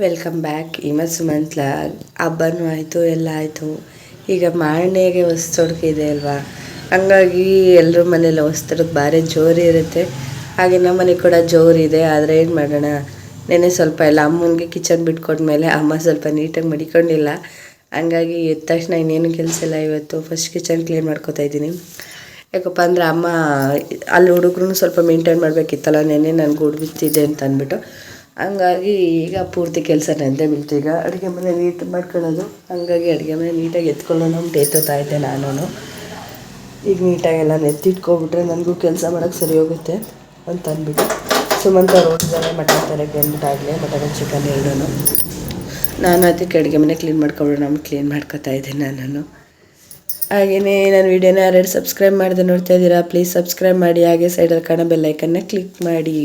Welcome back ಇಮತ್ ಸುಮಂತ್ಲ ಹಬ್ಬನೂ ಆಯಿತು, ಎಲ್ಲ ಆಯಿತು. ಈಗ ಮಾರನೆಗೆ ಹೊಸ್ತೊಡ್ಕೆ ಇದೆ ಅಲ್ವಾ? ಹಂಗಾಗಿ ಎಲ್ಲರ ಮನೇಲಿ ಹೊಸ್ತೊಡ್ಕೆ ಭಾರಿ ಜೋರು ಇರುತ್ತೆ. ಹಾಗೆ ನಮ್ಮ ಮನೆ ಕೂಡ ಜೋರಿದೆ ಆದರೆ ಏನು ಮಾಡೋಣ? ನೆನೆ ಸ್ವಲ್ಪ ಎಲ್ಲ ಅಮ್ಮನಿಗೆ ಕಿಚನ್ ಬಿಟ್ಕೊಟ್ಮೇಲೆ ಅಮ್ಮ ಸ್ವಲ್ಪ ನೀಟಾಗಿ ಮಡಿಕೊಂಡಿಲ್ಲ. ಹಂಗಾಗಿ ಎದ್ದ ತಕ್ಷಣ ಇನ್ನೇನು ಕೆಲಸ ಇಲ್ಲ ಇವತ್ತು. ಫಸ್ಟ್ ಕಿಚನ್ ಕ್ಲೀನ್ ಮಾಡ್ಕೋತಾ ಇದ್ದೀನಿ. ಯಾಕಪ್ಪ ಅಂದರೆ ಅಮ್ಮ, ಅಲ್ಲಿ ಹುಡುಗ್ರು ಸ್ವಲ್ಪ ಮೇಂಟೈನ್ ಮಾಡಬೇಕಿತ್ತಲ್ಲ ನೆನೆ ನನಗೆ ಬಿತ್ತಿದೆ ಅಂತ ಅಂದ್ಬಿಟ್ಟು. ಹಂಗಾಗಿ ಈಗ ಪೂರ್ತಿ ಕೆಲಸ ನೆಂದೇ ಬೀಳ್ತು. ಈಗ ಅಡುಗೆ ಮನೆ ನೀಟ್ ಮಾಡ್ಕೊಳ್ಳೋದು. ಹಂಗಾಗಿ ಅಡುಗೆ ಮನೆ ನೀಟಾಗಿ ಎತ್ಕೊಳ್ಳೋಣ ಅಂತ ಎತ್ತೋತಾ ಇದ್ದೆ ನಾನು ಈಗ ನೀಟಾಗೆಲ್ಲ ನೆತ್ತಿಟ್ಕೊಬಿಟ್ರೆ ನನಗೂ ಕೆಲಸ ಮಾಡೋಕ್ಕೆ ಸರಿ ಹೋಗುತ್ತೆ ಅಂತ ಅಂದ್ಬಿಟ್ಟು ಸುಮಂತ ಹೋಗಿದ್ದಾರೆ ಮಟನ್ ತರಕ್ಕೆ ಅಂದ್ಬಿಟ್ಟಾಗಲೇ ಮಟನ್ ಚಿಕನ್ ಎರಡೂ ನಾನು ಅದಕ್ಕೆ ಅಡುಗೆ ಮನೆ ಕ್ಲೀನ್ ಮಾಡ್ಕೊಬಿಡೋಣ ಅಂತ ಕ್ಲೀನ್ ಮಾಡ್ಕೊತಾ ಇದ್ದೆ ನಾನು ಹಾಗೆಯೇ ನಾನು ವೀಡಿಯೋನ ಯಾರ್ಯಾರು ಸಬ್ಸ್ಕ್ರೈಬ್ ಮಾಡಿದೆ ನೋಡ್ತಾ ಇದ್ದೀರಾ ಪ್ಲೀಸ್ ಸಬ್ಸ್ಕ್ರೈಬ್ ಮಾಡಿ. ಹಾಗೆ ಸೈಡಲ್ಲಿ ಕಾಣೋ ಬೆಲ್ಲೈಕನ್ನ ಕ್ಲಿಕ್ ಮಾಡಿ.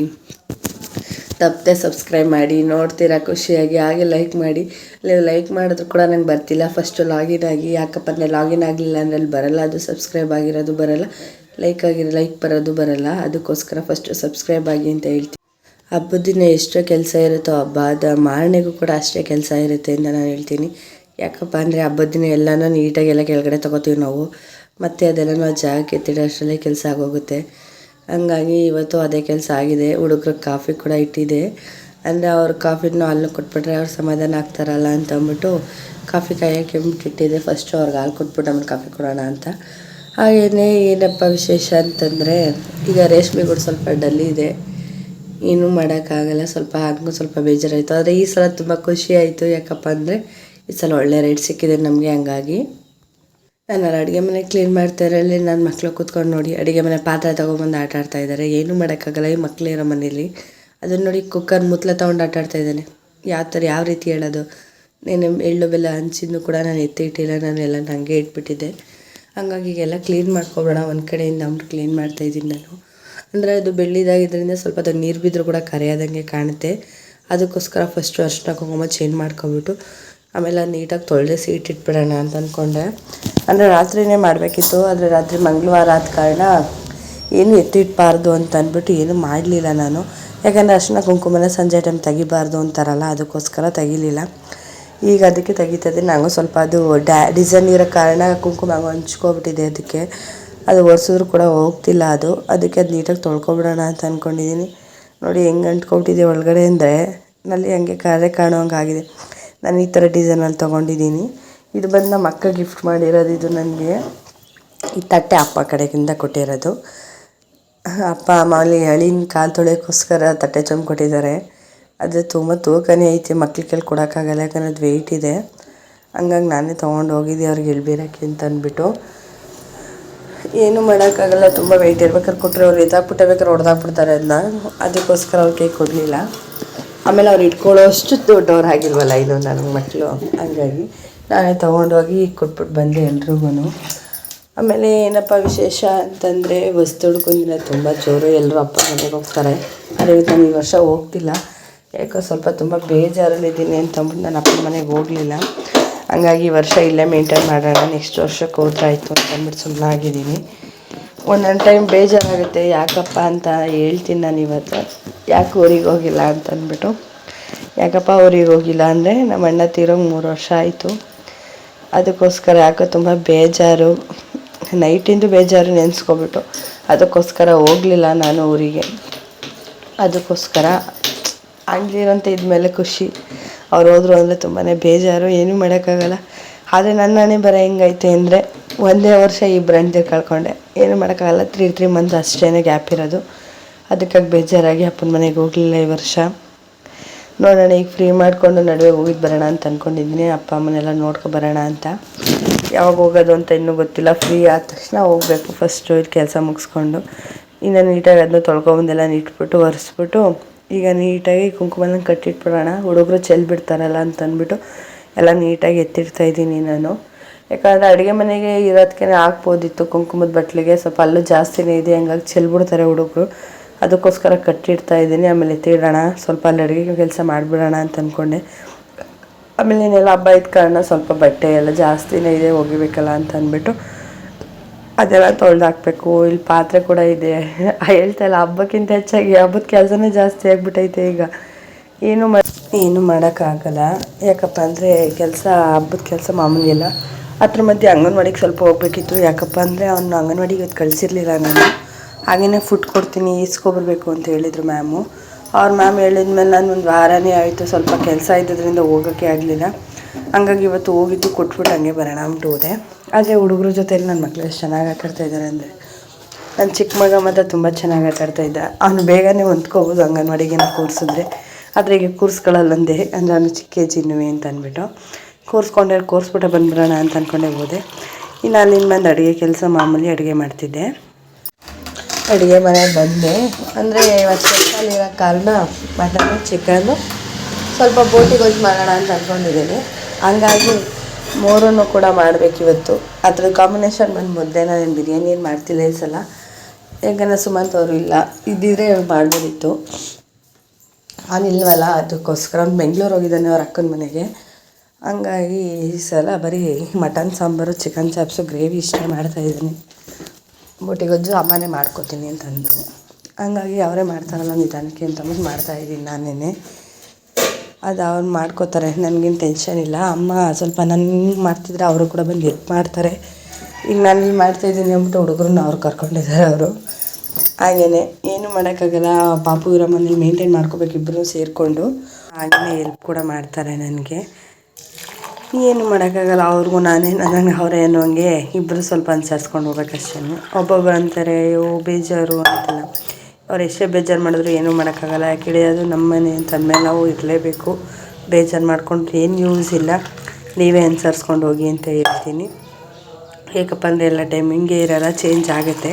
ತಪ್ಪದೆ ಸಬ್ಸ್ಕ್ರೈಬ್ ಮಾಡಿ, ನೋಡ್ತೀರಾ ಖುಷಿಯಾಗಿ, ಹಾಗೆ ಲೈಕ್ ಮಾಡಿ. ನೀವು ಲೈಕ್ ಮಾಡಿದ್ರು ಕೂಡ ನನಗೆ ಬರ್ತಿಲ್ಲ. ಫಸ್ಟು ಲಾಗಿನ್ ಆಗಿ, ಯಾಕಪ್ಪ ಅಂದರೆ ಲಾಗಿನ್ ಆಗಲಿಲ್ಲ ಅಂದರೆ ಅಲ್ಲಿ ಬರಲ್ಲ. ಅದು ಸಬ್ಸ್ಕ್ರೈಬ್ ಆಗಿರೋದು ಬರಲ್ಲ. ಲೈಕ್ ಆಗಿರೋ ಲೈಕ್ ಬರೋದು ಬರಲ್ಲ. ಅದಕ್ಕೋಸ್ಕರ ಫಸ್ಟು ಸಬ್ಸ್ಕ್ರೈಬ್ ಆಗಿ ಅಂತ ಹೇಳ್ತೀನಿ. ಹಬ್ಬದ ದಿನ ಎಷ್ಟೋ ಕೆಲಸ ಇರುತ್ತೋ, ಹಬ್ಬ ಅದ ಮಾರನೆಗೂ ಕೂಡ ಅಷ್ಟೇ ಕೆಲಸ ಇರುತ್ತೆ ಅಂತ ನಾನು ಹೇಳ್ತೀನಿ. ಯಾಕಪ್ಪ ಅಂದರೆ ಹಬ್ಬದ ದಿನ ಎಲ್ಲನೂ ನೀಟಾಗಿ ಎಲ್ಲ ಕೆಳಗಡೆ ತೊಗೋತೀವಿ ನಾವು. ಮತ್ತು ಅದೆಲ್ಲನೂ ಆ ಜಾಗಕ್ಕೆ ಎತ್ತಿಡೋ ಅಷ್ಟರಲ್ಲೇ ಕೆಲಸ ಆಗೋಗುತ್ತೆ. ಹಂಗಾಗಿ ಇವತ್ತು ಅದೇ ಕೆಲಸ ಆಗಿದೆ. ಹುಡುಗ್ರಿಗೆ ಕಾಫಿ ಕೂಡ ಇಟ್ಟಿದೆ. ಅಂದರೆ ಅವ್ರ ಕಾಫಿನೂ ಅಲ್ಲೂ ಕೊಟ್ಬಿಟ್ರೆ ಅವ್ರು ಸಮಾಧಾನ ಆಗ್ತಾರಲ್ಲ ಅಂತ ಅಂದ್ಬಿಟ್ಟು ಕಾಫಿ ಕಾಯೋಕ್ಕೆ ಇಟ್ಟಿದ್ದೆ ಫಸ್ಟು ಅವ್ರಿಗೆ ಹಾಲು ಕೊಟ್ಬಿಟ್ಟು ಆಮೇಲೆ ಕಾಫಿ ಕೊಡೋಣ ಅಂತ. ಹಾಗೆಯೇ ಏನಪ್ಪ ವಿಶೇಷ ಅಂತಂದರೆ ಈಗ ರೇಷ್ಮೆ ಕೂಡ ಸ್ವಲ್ಪ ಡಲ್ಲಿ ಇದೆ. ಏನೂ ಮಾಡೋಕ್ಕಾಗಲ್ಲ. ಸ್ವಲ್ಪ ಹಾಗೂ ಸ್ವಲ್ಪ ಬೇಜಾರಾಯಿತು. ಆದರೆ ಈ ಸಲ ತುಂಬ ಖುಷಿ ಆಯಿತು. ಯಾಕಪ್ಪ ಅಂದರೆ ಈ ಸಲ ಒಳ್ಳೆ ರೇಟ್ ಸಿಕ್ಕಿದೆ ನಮಗೆ ಹಂಗಾಗಿ. ನಾನು ಅಡುಗೆ ಮನೆ ಕ್ಲೀನ್ ಮಾಡ್ತಾ ಇರಲಿ ನನ್ನ ಮಕ್ಕಳು ಕೂತ್ಕೊಂಡು ನೋಡಿ, ಅಡುಗೆ ಮನೆ ಪಾತ್ರೆ ತೊಗೊಂಬಂದು ಆಟ ಆಡ್ತಾ ಇದ್ದಾರೆ. ಏನೂ ಮಾಡೋಕ್ಕಾಗಲ್ಲ, ಈ ಮಕ್ಕಳಿರೋ ಮನೇಲಿ ಅದನ್ನು ನೋಡಿ ಕುಕ್ಕರ್ ಮುತ್ಲ ತೊಗೊಂಡು ಆಟ ಆಡ್ತಾ ಇದ್ದಾನೆ. ಯಾವ ಥರ, ಯಾವ ರೀತಿ ಹೇಳೋದು? ನೀನು ಎಳ್ಳು, ಬೆಲ್ಲ ಹಂಚಿದ್ದು ಕೂಡ ನಾನು ಎತ್ತಿಟ್ಟಿಲ್ಲ ನಾನು ಎಲ್ಲ ನನಗೆ ಇಟ್ಬಿಟ್ಟಿದ್ದೆ. ಹಾಗಾಗಿ ಈಗೆಲ್ಲ ಕ್ಲೀನ್ ಮಾಡ್ಕೊಬೇಡ ಒಂದು ಕಡೆಯಿಂದ ಅವ್ರು ಕ್ಲೀನ್ ಮಾಡ್ತಾಯಿದ್ದೀನಿ ನಾನು. ಅಂದರೆ ಅದು ಬೆಳ್ಳಿದಾಗಿದ್ದರಿಂದ ಸ್ವಲ್ಪ ಅದು ನೀರು ಬಿದ್ದರೂ ಕೂಡ ಕರೆಯೋದಂಗೆ ಕಾಣುತ್ತೆ. ಅದಕ್ಕೋಸ್ಕರ ಫಸ್ಟು ಅರ್ಶಿನ ಕುಂಕುಮ ಚೇಂಜ್ ಮಾಡ್ಕೊಬಿಟ್ಟು ಆಮೇಲೆ ನೀಟಾಗಿ ತೊಳೆದೇ ಸೀಟ್ ಇಟ್ಬಿಡೋಣ ಅಂತ ಅಂದ್ಕೊಂಡೆ ಅಂದರೆ ರಾತ್ರಿನೇ ಮಾಡಬೇಕಿತ್ತು, ಆದರೆ ರಾತ್ರಿ ಮಂಗಳವಾರ ಆದ ಕಾರಣ ಏನು ಎತ್ತಿಟ್ಬಾರ್ದು ಅಂತ ಅಂದ್ಬಿಟ್ಟು ಏನು ಮಾಡಲಿಲ್ಲ ನಾನು. ಯಾಕಂದರೆ ಅರ್ಶಿನ ಕುಂಕುಮನ ಸಂಜೆ ಟೈಮ್ ತೆಗಿಬಾರ್ದು ಅಂತಾರಲ್ಲ, ಅದಕ್ಕೋಸ್ಕರ ತೆಗಿಲಿಲ್ಲ. ಈಗ ಅದಕ್ಕೆ ತೆಗಿತದೆ ನಾನು ಸ್ವಲ್ಪ ಅದು ಡ್ಯಾ ಡಿಸೈನ್ ಇರೋ ಕಾರಣ ಕುಂಕುಮ ಹಂಚ್ಕೊಬಿಟ್ಟಿದೆ ಅದಕ್ಕೆ. ಅದು ಒರೆಸಿದ್ರು ಕೂಡ ಹೋಗ್ತಿಲ್ಲ ಅದು. ಅದಕ್ಕೆ ಅದು ನೀಟಾಗಿ ತೊಳ್ಕೊಬಿಡೋಣ ಅಂತ ಅಂದ್ಕೊಂಡಿದ್ದೀನಿ ನೋಡಿ ಹೆಂಗೆ ಅಂಟ್ಕೊಬಿಟ್ಟಿದೆ ಒಳಗಡೆ ಅಂದರೆ, ನಲ್ಲಿ ಹಂಗೆ ಕರೆ ಕಾಣೋಂಗಾಗಿದೆ ನಾನು ಈ ಥರ ಡಿಸೈನಲ್ಲಿ ತೊಗೊಂಡಿದ್ದೀನಿ ಇದು ಬಂದು ನಮ್ಮ ಅಕ್ಕ ಗಿಫ್ಟ್ ಮಾಡಿರೋದು ಇದು ನನಗೆ. ಈ ತಟ್ಟೆ ಅಪ್ಪ ಕಡೆಗಿಂದ ಕೊಟ್ಟಿರೋದು. ಅಪ್ಪ ಮಾಮೂಲಿ ಹಳಿನ ಕಾಲು ತೊಳೆಯೋಕ್ಕೋಸ್ಕರ ತಟ್ಟೆ ಚೊಂಬು ಕೊಟ್ಟಿದ್ದಾರೆ. ಅದು ತುಂಬ ತೂಕನೇ ಐತೆ ಮಕ್ಳ ಕೈಲಿ ಕೊಡೋಕ್ಕಾಗಲ್ಲ, ಯಾಕಂದರೆ ಅದು ವೆಯ್ಟ್ ಇದೆ. ಹಂಗಾಗಿ ನಾನೇ ತೊಗೊಂಡು ಹೋಗಿದ್ದೆ, ಅವ್ರಿಗೆ ಇಳ್ಬೀರಕ್ಕೆ ಅಂತ ಅಂದ್ಬಿಟ್ಟು. ಏನೂ ಮಾಡೋಕ್ಕಾಗಲ್ಲ, ತುಂಬ ವೆಯ್ಟ್ ಇರ್ಬೇಕಾದ್ರೆ ಕೊಟ್ಟರೆ ಅವ್ರು ಎತ್ತಾಕ್ಬಿಟ್ಟೆ ಬೇಕಾದ್ರೆ ಹೊಡೆದಾಕ್ಬಿಡ್ತಾರೆ ಅದನ್ನ ಅದಕ್ಕೋಸ್ಕರ ಅವ್ರ ಕೈ ಕೊಡಲಿಲ್ಲ. ಆಮೇಲೆ ಅವ್ರು ಇಟ್ಕೊಳ್ಳೋ ಅಷ್ಟು ದೊಡ್ಡವ್ರು ಆಗಿಲ್ವಲ್ಲ ಇದು ನನಗೆ ಮಕ್ಕಳು ಹಂಗಾಗಿ ನಾನೇ ತೊಗೊಂಡೋಗಿ ಕೊಟ್ಬಿಟ್ಟು ಬಂದೆ ಎಲ್ರಿಗೂ ಆಮೇಲೆ ಏನಪ್ಪ ವಿಶೇಷ ಅಂತಂದರೆ ವಸ್ತುಡ್ಕೊಂದಿನ ತುಂಬ ಜೋರು ಎಲ್ಲರೂ ಅಪ್ಪ ಮನೆಗೆ ಹೋಗ್ತಾರೆ. ಅದೇ ನಾನು ಈ ವರ್ಷ ಹೋಗ್ತಿಲ್ಲ. ಯಾಕೋ ಸ್ವಲ್ಪ ತುಂಬ ಬೇಜಾರಲ್ಲಿದ್ದೀನಿ ಅಂತಂದ್ಬಿಟ್ಟು ನಾನು ಅಪ್ಪನ ಮನೆಗೆ ಹೋಗಲಿಲ್ಲ. ಹಂಗಾಗಿ ಈ ವರ್ಷ ಇಲ್ಲೇ ಮೇಂಟೈನ್ ಮಾಡೋಣ ನೆಕ್ಸ್ಟ್ ವರ್ಷಕ್ಕೆ ಹೋದ್ರೆ ಆಯಿತು ಅಂತಂದ್ಬಿಟ್ಟು ಸುಮ್ಮನೆ ಆಗಿದ್ದೀನಿ. ಒಂದೊಂದು ಟೈಮ್ ಬೇಜಾರಾಗುತ್ತೆ, ಯಾಕಪ್ಪ ಅಂತ ಹೇಳ್ತೀನಿ ನಾನು ಇವತ್ತು. ಯಾಕೆ ಊರಿಗೆ ಹೋಗಿಲ್ಲ ಅಂತ ಅಂದ್ಬಿಟ್ಟು. ಯಾಕಪ್ಪ ಊರಿಗೆ ಹೋಗಿಲ್ಲ ಅಂದರೆ ನಮ್ಮ ಅಣ್ಣ ತೀರೋಗಿ ಮೂರು ವರ್ಷ ಆಯಿತು. ಅದಕ್ಕೋಸ್ಕರ ಯಾಕೋ ತುಂಬ ಬೇಜಾರು. ನೈಟಿಂದು ಬೇಜಾರು ನೆನೆಸ್ಕೊಬಿಟ್ಟು. ಅದಕ್ಕೋಸ್ಕರ ಹೋಗಲಿಲ್ಲ ನಾನು ಊರಿಗೆ. ಅದಕ್ಕೋಸ್ಕರ ಅಂತ ಇದ್ಮೇಲೆ ಖುಷಿ. ಅವ್ರು ಹೋದ್ರು ಅಂದರೆ ತುಂಬಾ ಬೇಜಾರು. ಏನೂ ಮಾಡೋಕ್ಕಾಗಲ್ಲ. ಆದರೆ ನನ್ನ ನಾನೇ ಬರ ಹೆಂಗೈತೆ ಅಂದರೆ ಒಂದೇ ವರ್ಷ ಇಬ್ಬರು ಹೆಂಡ್ತಿ ಕಳ್ಕೊಂಡೆ. ಏನು ಮಾಡೋಕ್ಕಾಗಲ್ಲ. ತ್ರೀ ತ್ರೀ ಮಂತ್ ಅಷ್ಟೇ ಗ್ಯಾಪ್ ಇರೋದು. ಅದಕ್ಕಾಗಿ ಬೇಜಾರಾಗಿ ಅಪ್ಪನ ಮನೆಗೆ ಹೋಗಲಿಲ್ಲ ಈ ವರ್ಷ. ನೋಡೋಣ ಈಗ ಫ್ರೀ ಮಾಡಿಕೊಂಡು ನಡುವೆ ಹೋಗಿದ್ದು ಬರೋಣ ಅಂತ ಅಂದ್ಕೊಂಡಿದ್ದೀನಿ ಅಪ್ಪ ಅಮ್ಮನೆಲ್ಲ ನೋಡ್ಕೊ ಬರೋಣ ಅಂತ. ಯಾವಾಗ ಹೋಗೋದು ಅಂತ ಇನ್ನೂ ಗೊತ್ತಿಲ್ಲ. ಫ್ರೀ ಆದ ತಕ್ಷಣ ಹೋಗಬೇಕು. ಫಸ್ಟು ಇದು ಕೆಲಸ ಮುಗಿಸ್ಕೊಂಡು. ಇನ್ನು ನೀಟಾಗಿ ಅದನ್ನ ತೊಳ್ಕೊಬಂದೆಲ್ಲ ನೀಟ್ಬಿಟ್ಟು, ಒರೆಸ್ಬಿಟ್ಟು, ಈಗ ನೀಟಾಗಿ ಕುಂಕುಮನ ಕಟ್ಟಿಟ್ಬಿಡೋಣ. ಹುಡುಗರು ಚೆಲ್ಬಿಡ್ತಾರಲ್ಲ ಅಂತ ಅಂದ್ಬಿಟ್ಟು ಎಲ್ಲ ನೀಟಾಗಿ ಎತ್ತಿಡ್ತಾಯಿದ್ದೀನಿ ನಾನು. ಯಾಕಂದರೆ ಅಡುಗೆ ಮನೆಗೆ ಇರೋದಕ್ಕೆ ಹಾಕ್ಬೋದಿತ್ತು ಕುಂಕುಮದ ಬಟ್ಲಿಗೆ ಸ್ವಲ್ಪ ಅಲ್ಲೂ ಜಾಸ್ತಿನೇ ಇದೆ. ಹಂಗಾಗಿ ಚೆಲ್ಬಿಡ್ತಾರೆ ಹುಡುಗರು. ಅದಕ್ಕೋಸ್ಕರ ಕಟ್ಟಿಡ್ತಾ ಇದ್ದೀನಿ. ಆಮೇಲೆ ಎತ್ತಿಡೋಣ ಸ್ವಲ್ಪ ಅಲ್ಲಿ ಅಡುಗೆ ಕೆಲಸ ಮಾಡಿಬಿಡೋಣ ಅಂತ ಅಂದ್ಕೊಂಡೆ ಆಮೇಲೆ ಇನ್ನೆಲ್ಲ ಹಬ್ಬ ಇದ್ದ ಕಾರಣ ಸ್ವಲ್ಪ ಬಟ್ಟೆ ಎಲ್ಲ ಜಾಸ್ತಿನೇ ಇದೆ, ಒಗಿಬೇಕಲ್ಲ ಅಂತ ಅಂದ್ಬಿಟ್ಟು ಅದೆಲ್ಲ ತೊಳೆದು ಹಾಕಬೇಕು ಇಲ್ಲಿ ಪಾತ್ರೆ ಕೂಡ ಇದೆ. ಹೇಳ್ತಾ ಇಲ್ಲ, ಹಬ್ಬಕ್ಕಿಂತ ಹೆಚ್ಚಾಗಿ ಹಬ್ಬದ ಕೆಲಸನೇ ಜಾಸ್ತಿ ಆಗಿಬಿಟ್ಟೈತೆ ಈಗ. ಏನು ಮ, ಏನು ಮಾಡೋಕ್ಕಾಗಲ್ಲ. ಯಾಕಪ್ಪ ಅಂದರೆ ಕೆಲಸ, ಹಬ್ಬದ ಕೆಲಸ ಮಾಮೂಲಿಯಲ್ಲ ಅದ್ರ ಮಧ್ಯೆ ಅಂಗನವಾಡಿಗೆ ಸ್ವಲ್ಪ ಹೋಗ್ಬೇಕಿತ್ತು. ಯಾಕಪ್ಪ ಅಂದರೆ ಅವನು ಅಂಗನವಾಡಿಗೆ ಇವತ್ತು ಕಳಿಸಿರ್ಲಿಲ್ಲ ನಾನು ಹಾಗೇ ಫುಡ್ ಕೊಡ್ತೀನಿ ಈಸ್ಕೊಬರ್ಬೇಕು ಅಂತ ಹೇಳಿದರು ಮ್ಯಾಮು ಅವ್ರ ಮ್ಯಾಮ್ ಹೇಳಿದ್ಮೇಲೆ ನಾನು ಒಂದು ವಾರನೇ ಆಯಿತು, ಸ್ವಲ್ಪ ಕೆಲಸ ಇದ್ದದ್ರಿಂದ ಹೋಗೋಕ್ಕೆ ಆಗಲಿಲ್ಲ. ಹಂಗಾಗಿ ಇವತ್ತು ಹೋಗಿದ್ದು ಕೊಟ್ಬಿಟ್ಟು ಹಂಗೆ ಬರೋಣ ಅಂದ್ಬಿಟ್ಟು ಹೋದೆ. ಆದರೆ ಹುಡುಗ್ರ ಜೊತೆಯಲ್ಲಿ ನನ್ನ ಮಕ್ಕಳು ಎಷ್ಟು ಚೆನ್ನಾಗಿ ಆಟಾಡ್ತಾ ಇದ್ದಾರೆ ಅಂದರೆ ನನ್ನ ಚಿಕ್ಕ ಮಗ ಮಾತ್ರ ತುಂಬ ಚೆನ್ನಾಗಿ ಆಟಾಡ್ತಾ ಇದ್ದ. ಅವನು ಬೇಗನೆ ಹೊಂದ್ಕೋಬೋದು ಅಂಗನವಾಡಿಗೆ ನಾವು ಕೂರಿಸಿದ್ರೆ ಆದರೆ ಈಗ ಕೂರಿಸ್ಕೊಳ್ಳಲ್ಲಂದೆ ಅಂದರೆ ಅವನು ಚಿಕ್ಕ ಏಜಿನವೇ ಅಂತ ಅಂದ್ಬಿಟ್ಟು. ಕೂರಿಸ್ಕೊಂಡೆ ಕೂರಿಸ್ಬಿಟ್ಟು ಬಂದ್ಬಿಡೋಣ ಅಂತ ಅಂದ್ಕೊಂಡೆ ಹೋದೆ. ಇನ್ನು ಅಲ್ಲಿಂದ ಬಂದು ಅಡುಗೆ ಕೆಲಸ ಮಾಮೂಲಿ ಅಡುಗೆ ಮಾಡ್ತಿದ್ದೆ. ಅಡುಗೆ ಮನೆಗೆ ಬಂದೆ ಅಂದರೆ ಇವತ್ತು ಸ್ಪೆಷಲ್ ಇರೋ ಕಾರಣ ಮಟನ್ ಚಿಕನ್ನು ಸ್ವಲ್ಪ ಬೋಟಿ ಗೊಜ್ಜು ಮಾಡೋಣ ಅಂತ ಅಂದ್ಕೊಂಡಿದ್ದೀನಿ ಹಂಗಾಗಿ ಮೂರನ್ನು ಕೂಡ ಮಾಡಬೇಕು ಇವತ್ತು. ಅದ್ರ ಕಾಂಬಿನೇಷನ್ ಬಂದು ಮುದ್ದೆ ನಾನು ಬಿರಿಯಾನಿ ಏನು ಮಾಡ್ತಿಲ್ಲ ಈ ಸಲ. ಯಾಕಂದರೆ ಸುಮಂತ್ ಅವರು ಇಲ್ಲ. ಇದ್ದಿದ್ರೆ ಮಾಡ್ಬೋದಿತ್ತು. ಅವನಿಲ್ವಲ್ಲ ಅದಕ್ಕೋಸ್ಕರ ಬೆಂಗಳೂರು ಹೋಗಿದ್ದಾನೆ ಅವ್ರ ಅಕ್ಕನ ಮನೆಗೆ. ಹಂಗಾಗಿ ಈ ಸಲ ಬರೀ mutton sambar chicken chops gravy ಇಷ್ಟೇ ಮಾಡ್ತಾಯಿದ್ದೀನಿ ಬೋಟಿ ಗೊಜ್ಜು ಅಮ್ಮನೇ ಮಾಡ್ಕೊತೀನಿ ಅಂತಂದರು. ಹಂಗಾಗಿ ಅವರೇ ಮಾಡ್ತಾರಲ್ಲ ನಿಧಾನಕ್ಕೆ ಅಂತಂದ್ಬಿಟ್ಟು ಮಾಡ್ತಾಯಿದ್ದೀನಿ ನಾನೇ ಅದು ಅವ್ರು ಮಾಡ್ಕೋತಾರೆ, ನನಗೇನು ಟೆನ್ಷನ್ ಇಲ್ಲ. ಅಮ್ಮ ಸ್ವಲ್ಪ ನನಗೆ ಮಾಡ್ತಿದ್ರೆ ಅವರು ಕೂಡ ಬಂದು ಹೆಲ್ಪ್ ಮಾಡ್ತಾರೆ. ಈಗ ನಾನು ಇಲ್ಲಿ ಮಾಡ್ತಾಯಿದ್ದೀನಿ ಅಂದ್ಬಿಟ್ಟು ಹುಡುಗರನ್ನ ಅವ್ರು ಕರ್ಕೊಂಡಿದ್ದಾರೆ ಅವರು. ಹಾಗೇ ಏನು ಮಾಡೋಕ್ಕಾಗಲ್ಲ. ಪಾಪು ಇರೋ ಮನೇಲಿ ಮೇಂಟೈನ್ ಮಾಡ್ಕೋಬೇಕು ಇಬ್ಬರು ಸೇರಿಕೊಂಡು. ಹಾಗೆಯೇ ಹೆಲ್ಪ್ ಕೂಡ ಮಾಡ್ತಾರೆ ನನಗೆ. ಏನು ಮಾಡೋಕ್ಕಾಗಲ್ಲ, ಅವ್ರಿಗೂ ನಾನೇ ನನಗೆ ಅವರೇ ಅನ್ನೋಂಗೆ ಇಬ್ಬರು ಸ್ವಲ್ಪ ಅನುಸರಿಸ್ಕೊಂಡು ಹೋಗ್ಬೇಕಷ್ಟೇ ಒಬ್ಬೊಬ್ಬರು ಅಂತಾರೆ, ಅಯ್ಯೋ ಬೇಜಾರು ಅಂತೆಲ್ಲ. ಅವ್ರು ಎಷ್ಟೇ ಬೇಜಾರು ಮಾಡಿದ್ರು ಏನೂ ಮಾಡೋಕ್ಕಾಗಲ್ಲ. ಯಾಕೆ ಅದು ನಮ್ಮ ಮನೆ ಅಂತಂದ ಅಂದಮೇಲೆ ನಾವು ಇರಲೇಬೇಕು. ಬೇಜಾರು ಮಾಡಿಕೊಂಡ್ರೆ ಏನು ಯೂಸ್ ಇಲ್ಲ. ನೀವೇ ಅನುಸರಿಸ್ಕೊಂಡು ಹೋಗಿ ಅಂತ ಹೇಳ್ತೀನಿ. ಏಕಪ್ಪ ಅಂದರೆ ಎಲ್ಲ ಟೈಮ್ ಹಿಂಗೆ ಇರೋಲ್ಲ, ಚೇಂಜ್ ಆಗುತ್ತೆ.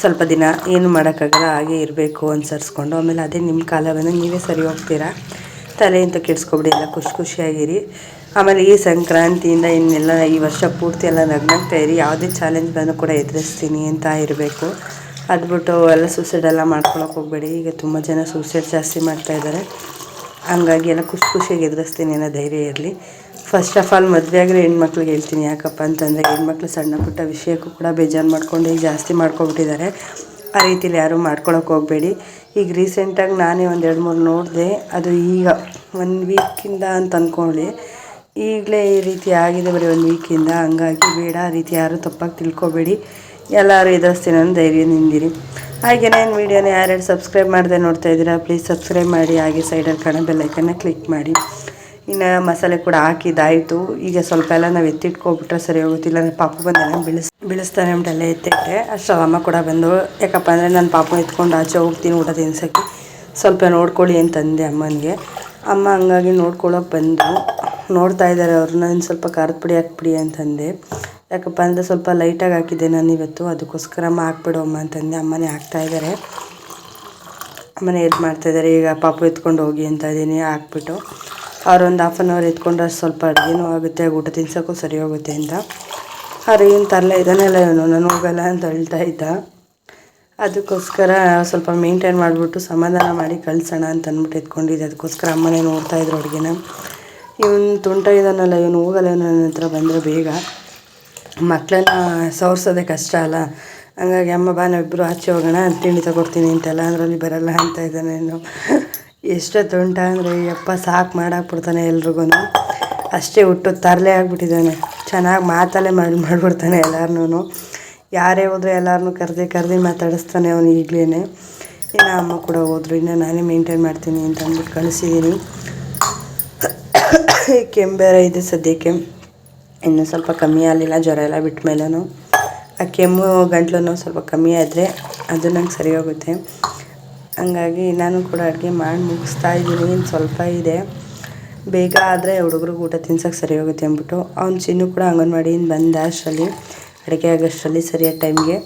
ಸ್ವಲ್ಪ ದಿನ ಏನು ಮಾಡೋಕ್ಕಾಗಲ್ಲ, ಹಾಗೆ ಇರಬೇಕು ಅನುಸರಿಸ್ಕೊಂಡು. ಆಮೇಲೆ ಅದೇ ನಿಮ್ಮ ಕಾಲ ಬಂದಾಗ ನೀವೇ ಸರಿ ಹೋಗ್ತೀರಾ? ತಲೆ ಅಂತ ಕೆಡಿಸ್ಕೊಬಿಡಿ, ಎಲ್ಲ ಖುಷಿ ಖುಷಿಯಾಗಿರಿ. ಆಮೇಲೆ ಈ ಸಂಕ್ರಾಂತಿಯಿಂದ ಇನ್ನೆಲ್ಲ ಈ ವರ್ಷ ಪೂರ್ತಿ ಎಲ್ಲ ನಗ್ನಾಗ್ತಾ ಇರಿ. ಯಾವುದೇ ಚಾಲೆಂಜ್ ಬಂದು ಕೂಡ ಎದುರಿಸ್ತೀನಿ ಅಂತ ಇರಬೇಕು. ಅದು ಬಿಟ್ಟು ಎಲ್ಲ ಸೂಸೈಡ್ ಎಲ್ಲ ಮಾಡ್ಕೊಳಕ್ಕೆ ಹೋಗಬೇಡಿ. ಈಗ ತುಂಬ ಜನ ಸೂಸೈಡ್ ಜಾಸ್ತಿ ಮಾಡ್ತಾ ಇದ್ದಾರೆ ಹಂಗಾಗಿ ಎಲ್ಲ ಖುಷಿ ಖುಷಿಯಾಗಿ ಎದುರಿಸ್ತೀನಿ ಅನ್ನೋ ಧೈರ್ಯ ಇರಲಿ. ಫಸ್ಟ್ ಆಫ್ ಆಲ್ ಮದುವೆ ಆಗಿರೋ ಹೆಣ್ಮಕ್ಳಿಗೆ ಹೇಳ್ತೀನಿ. ಯಾಕಪ್ಪ ಅಂತಂದರೆ ಹೆಣ್ಮಕ್ಳು ಸಣ್ಣ ಪುಟ್ಟ ವಿಷಯಕ್ಕೂ ಕೂಡ ಬೇಜಾರು ಮಾಡ್ಕೊಂಡು ಈಗ ಜಾಸ್ತಿ ಮಾಡ್ಕೊಬಿಟ್ಟಿದ್ದಾರೆ. ಆ ರೀತಿಯಲ್ಲಿ ಯಾರೂ ಮಾಡ್ಕೊಳಕ್ಕೆ ಹೋಗಬೇಡಿ. ಈಗ ರೀಸೆಂಟಾಗಿ ನಾನೇ ಒಂದು ಎರಡು ಮೂರು ನೋಡಿದೆ. ಅದು ಈಗ ಒಂದು ವೀಕಿಂದ ಅಂತ ಅಂದ್ಕೊಳ್ಳಿ ಈಗಲೇ ಈ ರೀತಿ ಆಗಿದೆ ಬರೀ ಒಂದು ವೀಕಿಂದ ಹಂಗಾಗಿ ಬೇಡ, ಆ ರೀತಿ ಯಾರೂ ತಪ್ಪಾಗಿ ತಿಳ್ಕೊಬೇಡಿ. ಎಲ್ಲರೂ ಎದುರಿಸ್ತೀನಿ ಅನ್ನೋ ಧೈರ್ಯ ನಿಂದಿರಿ. ಹಾಗೆ ನಾನು ವೀಡಿಯೋನ ಯಾರ್ಯಾರು ಸಬ್ಸ್ಕ್ರೈಬ್ ಮಾಡದೆ ನೋಡ್ತಾ ಇದ್ದೀರಾ ಪ್ಲೀಸ್ ಸಬ್ಸ್ಕ್ರೈಬ್ ಮಾಡಿ. ಹಾಗೆ ಸೈಡಲ್ಲಿ ಕಾಣೋ ಬೆಲ್ಲೈಕನ್ನ ಕ್ಲಿಕ್ ಮಾಡಿ. ಇನ್ನು ಮಸಾಲೆ ಕೂಡ ಹಾಕಿದ್ದಾಯಿತು. ಈಗ ಸ್ವಲ್ಪ ಎಲ್ಲ ನಾವು ಎತ್ತಿಟ್ಕೊಬಿಟ್ರೆ ಸರಿ ಹೋಗುತ್ತಿಲ್ಲ ನನ್ನ ಪಾಪು ಬಂದೆಲ್ಲ ಬಿಳಿಸ್, ಬಿಳಿಸ್ತಾನೆ ಅಂತೆಲ್ಲ ಎತ್ತಿಟ್ಟೆ ಅಷ್ಟು ಅಮ್ಮ ಕೂಡ ಬಂದು, ಯಾಕಪ್ಪ ಅಂದರೆ ನನ್ನ ಪಾಪು ಎತ್ಕೊಂಡು ಆಚೆ ಹೋಗ್ತೀನಿ ಊಟ ತಿನ್ಸೋಕ್ಕೆ. ಸ್ವಲ್ಪ ನೋಡ್ಕೊಳ್ಳಿ ಅಂತಂದೆ ಅಮ್ಮನಿಗೆ. ಅಮ್ಮ ಹಂಗಾಗಿ ನೋಡ್ಕೊಳ್ಳೋಕೆ ಬಂದು ನೋಡ್ತಾ ಇದ್ದಾರೆ ಅವರು. ನಾನು ಸ್ವಲ್ಪ ಖಾರದ ಪುಡಿ ಹಾಕ್ಬಿಡಿ ಅಂತಂದೆ. ಯಾಕಪ್ಪ ಅಂದರೆ ಸ್ವಲ್ಪ ಲೈಟಾಗಿ ಹಾಕಿದ್ದೆ ನಾನು ಇವತ್ತು. ಅದಕ್ಕೋಸ್ಕರ ಅಮ್ಮ ಹಾಕ್ಬಿಡು ಅಮ್ಮ ಅಂತಂದೆ. ಅಮ್ಮನೇ ಹಾಕ್ತಾ ಇದ್ದಾರೆ. ಅಮ್ಮನೇ ಮಾಡ್ತಾ ಮಾಡ್ತಾಯಿದ್ದಾರೆ ಈಗ ಪಾಪ ಎತ್ಕೊಂಡು ಹೋಗಿ ಅಂತ ಇದ್ದೀನಿ. ಹಾಕ್ಬಿಟ್ಟು ಅವ್ರೊಂದು ಹಾಫ್ ಆನ್ ಅವರ್ ಎತ್ಕೊಂಡ್ರೆ ಸ್ವಲ್ಪ ಅಡುಗೆನೂ ಆಗುತ್ತೆ, ಊಟ ತಿನ್ಸೋಕ್ಕೂ ಸರಿ ಹೋಗುತ್ತೆ ಅಂತ. ಅವ್ರು ಏನು ತರಲೇ ಇದ್ದಾನೆಲ್ಲ ಇವನು. ನಾನು ಹೋಗಲ್ಲ ಅಂತ ಹೇಳ್ತಾ ಇದ್ದ. ಅದಕ್ಕೋಸ್ಕರ ಸ್ವಲ್ಪ ಮೇಂಟೈನ್ ಮಾಡಿಬಿಟ್ಟು ಸಮಾಧಾನ ಮಾಡಿ ಕಳ್ಸೋಣ ಅಂತ ಅಂದ್ಬಿಟ್ಟು ಎತ್ಕೊಂಡಿದ್ದೆ. ಅದಕ್ಕೋಸ್ಕರ ಅಮ್ಮನೇ ನೋಡ್ತಾಯಿದ್ರು ಅಡುಗೆನ. ಇವನು ತುಂಟ ಇದ್ದಾನಲ್ಲ ಇವನು ಹೋಗಲ್ಲ ನನ್ನ ಹತ್ರ ಬಂದರೆ ಬೇಗ. ಮಕ್ಕಳನ್ನ ಸವರ್ಸೋದೇ ಕಷ್ಟ ಅಲ್ಲ. ಹಂಗಾಗಿ ಅಮ್ಮ ಬಾ ನಾವಿಬ್ಬರು ಆಚೆ ಹೋಗೋಣ ತಿಂಡಿ ತಗೊಡ್ತೀನಿ ಅಂತೆಲ್ಲ, ಅದರಲ್ಲಿ ಬರಲ್ಲ ಅಂತ ಇದ್ದಾನೆ ಎಷ್ಟೇ ತುಂಟ ಅಂದರೆ ಯಪ್ಪ ಸಾಕು ಮಾಡಾಕ್ಬಿಡ್ತಾನೆ ಎಲ್ರಿಗೂ ಅಷ್ಟೇ ಹುಟ್ಟು ತರಲೆ ಆಗಿಬಿಟ್ಟಿದ್ದಾನೆ. ಚೆನ್ನಾಗಿ ಮಾತಲ್ಲೇ ಮಾಡಿ, ಮಾಡಿಬಿಡ್ತಾನೆ ಎಲ್ಲಾರನ್ನೂ. ಯಾರೇ ಹೋದ್ರು ಎಲ್ಲರನ್ನೂ ಕರೆದೇ ಕರೆದೇ ಮಾತಾಡಿಸ್ತಾನೆ ಅವನು ಈಗಲೇ ಇನ್ನು ಅಮ್ಮ ಕೂಡ ಹೋದ್ರು, ಇನ್ನು ನಾನೇ ಮೇಂಟೈನ್ ಮಾಡ್ತೀನಿ ಅಂತ ಅಂದ್ಬಿಟ್ಟು ಕಳಿಸಿದ್ದೀನಿ ಕೆಮ್ಮು ಬೇರೆ ಇದೆ ಸದ್ಯಕ್ಕೆ. ಇನ್ನೂ ಸ್ವಲ್ಪ ಕಮ್ಮಿ ಆಗಲಿಲ್ಲ, ಜ್ವರ ಎಲ್ಲ ಬಿಟ್ಟ ಮೇಲೂ ಆ ಕೆಮ್ಮು ಗಂಟ್ಲು ಸ್ವಲ್ಪ ಕಮ್ಮಿ ಆದರೆ ಅದು ನಂಗೆ ಸರಿ ಹೋಗುತ್ತೆ. ಹಂಗಾಗಿ ನಾನು ಕೂಡ ಅಡುಗೆ ಮಾಡಿ ಮುಗಿಸ್ತಾ ಇದ್ದೀನಿ, ಇನ್ನು ಸ್ವಲ್ಪ ಇದೆ. ಬೇಗ ಆದರೆ ಹುಡುಗ್ರಿಗೆ ಊಟ ತಿನ್ಸೋಕೆ ಸರಿ ಹೋಗುತ್ತೆ ಅಂದ್ಬಿಟ್ಟು. ಅವ್ನು ಚಿನ್ನು ಕೂಡ ಅಂಗನವಾಡಿಯಿಂದ ಬಂದ ಅಷ್ಟರಲ್ಲಿ, ಅಡುಗೆ ಆಗೋಷ್ಟರಲ್ಲಿ ಸರಿಯಾದ ಟೈಮ್ಗೆ.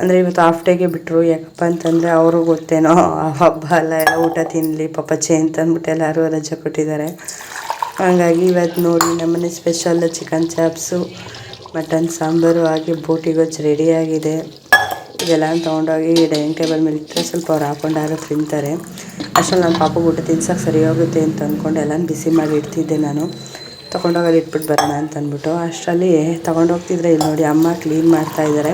ಅಂದರೆ ಇವತ್ತು ಹಾಫ್ ಡೇಗೆ ಬಿಟ್ಟರು ಯಾಕಪ್ಪ ಅಂತಂದರೆ ಅವರು ಗೊತ್ತೇನೋ ಹಬ್ಬ ಎಲ್ಲ ಎಲ್ಲ ಊಟ ತಿನ್ನಲಿ ಪಪ್ಪ ಅಂತ ಅಂದ್ಬಿಟ್ಟು ಎಲ್ಲರೂ ರಜೆ ಕೊಟ್ಟಿದ್ದಾರೆ. ಹಾಗಾಗಿ ಇವತ್ತು ನೋಡಿ ನಮ್ಮನೆ special chicken chops mutton sambar ಹಾಗೆ ಬೋಟಿ ಗೊಜ್ಜು ರೆಡಿಯಾಗಿದೆ ಇದೆಲ್ಲ ತೊಗೊಂಡೋಗಿ ಡೈನಿಂಗ್ ಟೇಬಲ್ ಮೇಲೆ ಇಟ್ಟರೆ ಸ್ವಲ್ಪ ಅವ್ರು ಹಾಕೊಂಡಾಗ ತಿಂತಾರೆ. ಅಷ್ಟರಲ್ಲಿ ನನ್ನ ಪಾಪ ಊಟ ತಿನ್ಸೋಕೆ ಸರಿ ಹೋಗುತ್ತೆ ಅಂತ ಅಂದ್ಕೊಂಡು ಎಲ್ಲ ಬಿಸಿ ಮಾಡಿ ಇಡ್ತಿದ್ದೆ ನಾನು. ತೊಗೊಂಡೋಗೋದು ಇಟ್ಬಿಟ್ಟು ಬರೋಣ ಅಂತ ಅಂದ್ಬಿಟ್ಟು ಅಷ್ಟರಲ್ಲಿ ತೊಗೊಂಡೋಗ್ತಿದ್ರೆ ಇಲ್ಲಿ ನೋಡಿ ಅಮ್ಮ ಕ್ಲೀನ್ ಮಾಡ್ತಾ ಇದ್ದಾರೆ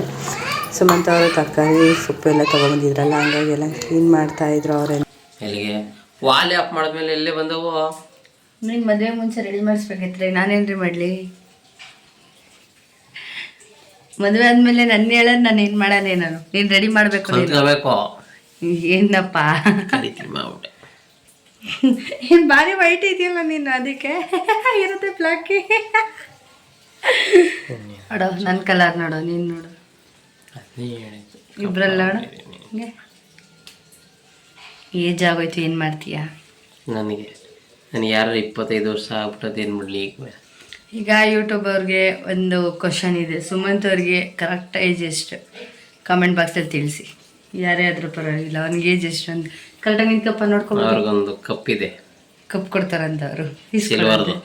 ಸುಮಂತ್ ಅವರು ತರಕಾರಿ, ಸೊಪ್ಪು ಎಲ್ಲ ತೊಗೊಂಬಂದಿದ್ರಲ್ಲ, ಹಂಗಾಗಿ ಎಲ್ಲ ಕ್ಲೀನ್ ಮಾಡ್ತಾಯಿದ್ರು ಅವರೇ. ಎಲ್ಲಿಗೆ? ವಾಲ್ ಆಫ್ ಮಾಡಿದ್ಮೇಲೆ ಎಲ್ಲೇ ಬಂದವು? ನೀನು ಮದುವೆ ಮುಂಚೆ ರೆಡಿ ಮಾಡಿಸ್ಬೇಕಿದ್ರೆ ನಾನೇನ್ರಿ ಮಾಡಲಿ? ಮದುವೆ ಆದಮೇಲೆ ನನ್ನ ಹೇಳೋದು ನಾನು ಏನು ಮಾಡೋಣ ನಾನು? ನೀನು ರೆಡಿ ಮಾಡಬೇಕು ಏನಪ್ಪ ಏನು ಭಾರಿ ವೈಟ್ ಇದೆಯಲ್ಲ ನೀನು ಅದಕ್ಕೆ? ಇರುತ್ತೆ ಪ್ಲಾಕಿ ನೋಡು ನನ್ನ ಕಲರ್ ನೋಡು ನೀನು ನೋಡು. ಇಬ್ಬರಲ್ಲ ನೋಡು. ಏಜ್ ಆಗೋಯ್ತು ಏನು ಮಾಡ್ತೀಯಾ? ನನಗೆ. ನನಗೆ ಯಾರು ಇಪ್ಪತ್ತೈದು ವರ್ಷ ಆಗ್ಬಿಟ್ಟು ಏನು ಮಾಡಲಿ ಈಗ? ಈಗ ಯೂಟ್ಯೂಬ್ ಅವ್ರಿಗೆ ಒಂದು ಕ್ವಶನ್ ಇದೆ. ಸುಮಂತ್ ಅವ್ರಿಗೆ ಕರೆಕ್ಟ್ ಏಜ್ ಎಷ್ಟು? ಕಾಮೆಂಟ್ ಬಾಕ್ಸಲ್ಲಿ ತಿಳಿಸಿ. ಯಾರೇ ಆದ್ರೂ ಪರವಾಗಿಲ್ಲ ಅವ್ನಿಗೆ ಏಜ್ ಎಷ್ಟು ಅಂತ. ಕರೆಕ್ಟಾಗಿ ನಿಂತ್ಕಪ್ಪ ನೋಡ್ಕೊಂಡು ಅವ್ರಿಗೊಂದು ಕಪ್ ಇದೆ. ಕಪ್ ಕೊಡ್ತಾರಂತ ಅವರು. ಸಿಲ್ವರ್ದು